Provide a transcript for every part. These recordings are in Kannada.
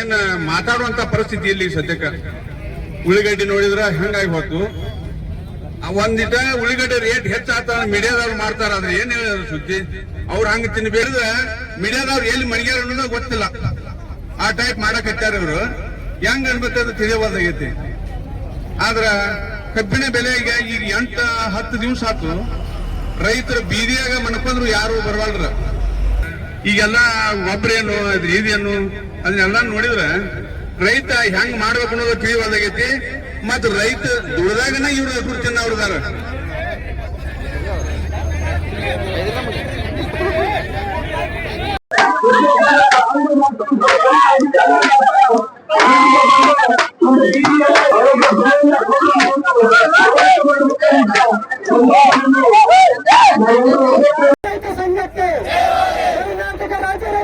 ಏನ್ ಮಾತಾಡುವಂತ ಪರಿಸ್ಥಿತಿ ಇಲ್ಲಿ ಸದ್ಯಕ್ಕ ಉಳ್ಳಿಗಡ್ಡಿ ನೋಡಿದ್ರ ಹೆಂಗಾಗಿ ಹೋತು ಆ ಒಂದಿಟ ಉಳ್ಳಿಗಡ್ಡೆ ರೇಟ್ ಹೆಚ್ಚಾತ ಮೀಡಿಯಾದವ್ರು ಮಾಡ್ತಾರ ಅದ್ರ ಏನ್ ಹೇಳಿದ್ರು ಸುದ್ದಿ? ಅವ್ರು ಹಂಗ ತಿನ್ಬೇಡಿದ್ರ ಮೀಡಿಯಾದವ್ರು ಎಲ್ಲಿ ಮಣಿಗ್ಯಾರ ಅನ್ನೋದು ಗೊತ್ತಿಲ್ಲ. ಆ ಟೈಪ್ ಮಾಡಕತ್ತಾರ ಇವ್ರು. ಹೆಂಗ್ ಅನ್ಬೇಕಂತ ತಿಳಿಯಬಾರ್ದಾಗೈತಿ. ಆದ್ರ ಕಬ್ಬಿನ ಬೆಲೆ ಈಗ ಈಗ ಎಂಟ ಹತ್ತು ದಿವಸ ಆತು. ರೈತರು ಬೀದಿಯಾಗ ಮನ್ಕೊಂಡ್ರು ಯಾರು ಬರವಲ್ರ. ಈಗೆಲ್ಲ ಒಬ್ರೇನು ಇದು ಇದೇನು ಅದನ್ನೆಲ್ಲ ನೋಡಿದ್ರೆ ರೈತ ಹೆಂಗ್ ಮಾಡ್ಬೇಕು ಅನ್ನೋದು ತಿಳಿವಲ್ದಾಗೈತಿ. ಮತ್ತು ರೈತ ದುಡ್ದಾಗನ ಇವ್ರ ದುಡ್ಡು ಅವ್ರದಾರ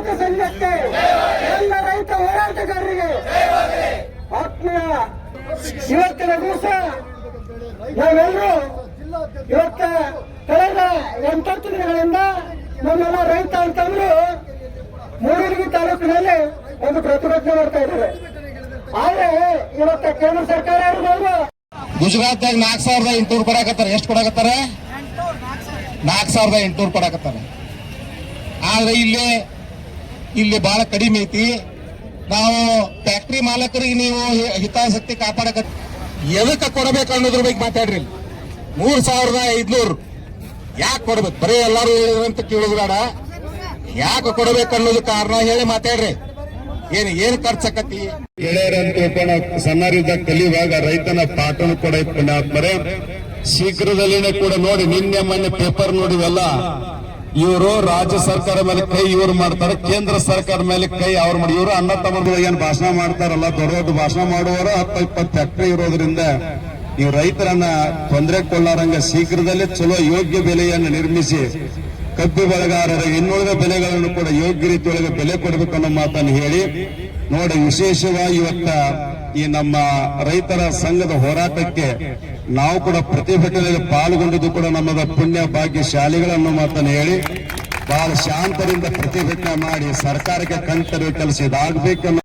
ರೈತ ಸಂಘಕ್ಕೆ, ಎಲ್ಲ ರೈತ ಹೋರಾಟಗಾರರಿಗೆ, ಆತ್ಮೀಯ ಇವತ್ತಿನ ದಿವಸ ನಾವೆಲ್ಲರೂ ಇವತ್ತ ಕಳೆದ ಎಂಟತ್ತು ದಿನಗಳಿಂದ ನಮ್ಮೆಲ್ಲ ರೈತ ಅಂತಂದ್ರು ಮೂಡಲಗಿ ತಾಲೂಕಿನಲ್ಲಿ ಒಂದು ಪ್ರತಿಭಟನೆ ಮಾಡ್ತಾ ಇದ್ದಾರೆ. ಆದ್ರೆ ಇವತ್ತ ಕೇಂದ್ರ ಸರ್ಕಾರ ಗುಜರಾತ್ನಾಗ ನಾಲ್ಕು ಸಾವಿರದ ಎಂಟುನೂರು ಕೊಡಾಕತ್ತಾರೆ ಎಷ್ಟು ಕೊಡಕತ್ತಾರೆ ನಾಲ್ಕು ಸಾವಿರದ ಎಂಟುನೂರು ಕೊಡಾಕತ್ತಾರೆ ಆದ್ರೆ ಇಲ್ಲಿ ಇಲ್ಲಿ ಬಹಳ ಕಡಿಮೆ ಐತಿ. ನಾವು ಫ್ಯಾಕ್ಟ್ರಿ ಮಾಲಕರಿಗೆ ನೀವು ಹಿತಾಸಕ್ತಿ ಕಾಪಾಡಕ, ಎದಕ್ಕೆ ಕೊಡಬೇಕು ಅನ್ನೋದ್ರ ಬಗ್ಗೆ ಮಾತಾಡ್ರಿ. ಮೂರ್ ಸಾವಿರದ ಐದ್ನೂರು. ಯಾಕೆ ಕೊಡ್ಬೇಕು? ಬರೀ ಎಲ್ಲಾರು ಅಂತ ಕೇಳಿದ್ರಾಡ ಯಾಕೆ ಕೊಡಬೇಕು ಅನ್ನೋದು ಕಾರಣ ಹೇಳಿ ಮಾತಾಡ್ರಿ. ಏನ್ ಏನ್ ಖರ್ಚಾಕತಿ ಗೆಳೆಯರಂತೂಪಣ ಸಣ್ಣರಿದ್ದ ಕಲಿಯುವಾಗ ರೈತನ ಪಾಠನ ಕೂಡ ಪುಣ್ಯಾತ್ಮರೇ ಶೀಘ್ರದಲ್ಲಿನೇ ಕೂಡ ನೋಡಿ, ನಿನ್ನೆ ಮೊನ್ನೆ ಪೇಪರ್ ನೋಡಿವೆಲ್ಲ. ಇವರು ರಾಜ್ಯ ಸರ್ಕಾರ ಮೇಲೆ ಕೈ ಇವ್ರು ಮಾಡ್ತಾರೆ, ಕೇಂದ್ರ ಸರ್ಕಾರ ಮೇಲೆ ಕೈ ಅವ್ರು ಮಾಡಿ. ಇವರು ಅಣ್ಣ ಏನು ಏನ್ ಭಾಷಣ ಮಾಡ್ತಾರಲ್ಲ, ದೊಡ್ಡ ಭಾಷಣ ಮಾಡುವವರು ಹತ್ತು ಇಪ್ಪತ್ತು ಫ್ಯಾಕ್ಟ್ರಿ ಇರೋದ್ರಿಂದ ನೀವು ರೈತರನ್ನ ತೊಂದರೆ ಕೊಳ್ಳಾರಂಗ ಶೀಘ್ರದಲ್ಲೇ ಚಲೋ ಯೋಗ್ಯ ಬೆಲೆಯನ್ನು ನಿರ್ಮಿಸಿ, ಕಬ್ಬು ಬೆಳೆಗಾರರ ಇನ್ನುಳಿದ ಬೆಲೆಗಳನ್ನು ಕೂಡ ಯೋಗ್ಯ ರೀತಿಯೊಳಗೆ ಬೆಲೆ ಕೊಡಬೇಕು ಅನ್ನೋ ಮಾತನ್ನು ಹೇಳಿ, ನೋಡಿ ವಿಶೇಷವಾಗಿ ಇವತ್ತ ಈ ನಮ್ಮ ರೈತರ ಸಂಘದ ಹೋರಾಟಕ್ಕೆ ನಾವು ಕೂಡ ಪ್ರತಿಭಟನೆಯಲ್ಲಿ ಪಾಲ್ಗೊಂಡಿದ್ದು ಕೂಡ ನಮ್ಮದ ಪುಣ್ಯ ಭಾಗ್ಯ ಶಾಲೆಗಳನ್ನು ಮಾತನ್ನು ಹೇಳಿ, ಬಹಳ ಶಾಂತರಿಂದ ಪ್ರತಿಭಟನೆ ಮಾಡಿ ಸರ್ಕಾರಕ್ಕೆ ಕಣ್ತರುವ ಕೆಲಸ